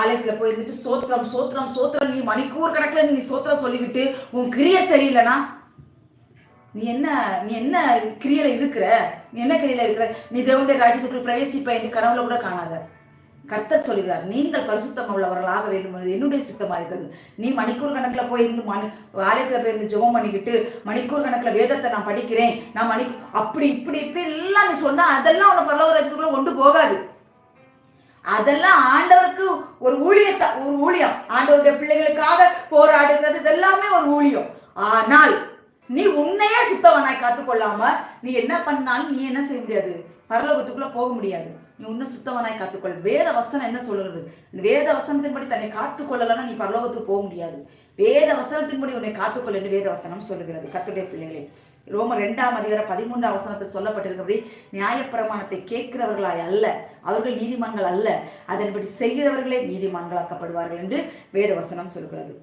ஆலயத்துல போய் இருந்துட்டு சோத்திரம் சோத்திரம் சோத்திரம் நீ மணிக்கூர் கணக்குல நீ சோத்திரம் சொல்லிவிட்டு உன் கிரிய சரியில்லைனா? நீ என்ன நீ என்ன கிரியையில இருக்கிற? நீ என்ன கிரியையில இருக்கிற? நீ தேவனுடைய ராஜ்யத்துக்குள் பிரவேசிப்ப என்று கனவுல கூட காணாத. கர்த்தர் சொல்கிறார் நீங்கள் பரிசுத்தம் உள்ளவர்களாக வேண்டும் என்னுடைய சுத்தமா இருக்கிறது. நீ மணிக்கூர் கணக்குல போய் இருந்து மணி ஆலயத்துல போய் இருந்து ஜெபம் பண்ணிக்கிட்டு மணிக்கூர் கணக்குல வேதத்தை நான் படிக்கிறேன் நான் மணி அப்படி இப்படி இப்படி எல்லாம் நீ சொன்னா அதெல்லாம் உன பரலோக ராஜ்யத்துக்குள்ள கொண்டு போகாது. அதெல்லாம் ஆண்டவருக்கு ஒரு ஊழியத்தை ஒரு ஊழியம். ஆண்டவருடைய பிள்ளைகளுக்காக போராடுகிறது. இதெல்லாமே ஒரு ஊழியம். ஆனால் நீ உன்னையே சுத்தவனாய் காத்துக்கொள்ளாம நீ என்ன பண்ணாலும் நீ என்ன செய்ய முடியாது? பரலோகத்துக்குள்ள போக முடியாது. நீ உன்னை சுத்தவனாய் காத்துக்கொள். வேத வசனம் என்ன சொல்லுகிறது? வேத வசனத்தின்படி தன்னை காத்துக்கொள்ளலன்னா நீ பரலோகத்துக்கு போக முடியாது. வேத வசனத்தின்படி உன்னை காத்துக்கொள் என்று வேத வசனம் சொல்லுகிறது. கத்துடைய பிள்ளைகளே ரோம ரெண்டாம் அதிகார பதிமூன்றாம் வசனத்தில் சொல்லப்பட்டிருக்கிறபடி நியாயப்பிரமாணத்தை கேட்கிறவர்களாய் அல்ல அவர்கள் நீதிமான்கள் அல்ல. அதன்படி செய்கிறவர்களே நீதிமான்களாக்கப்படுவார்கள் என்று வேத வசனம் சொல்கிறது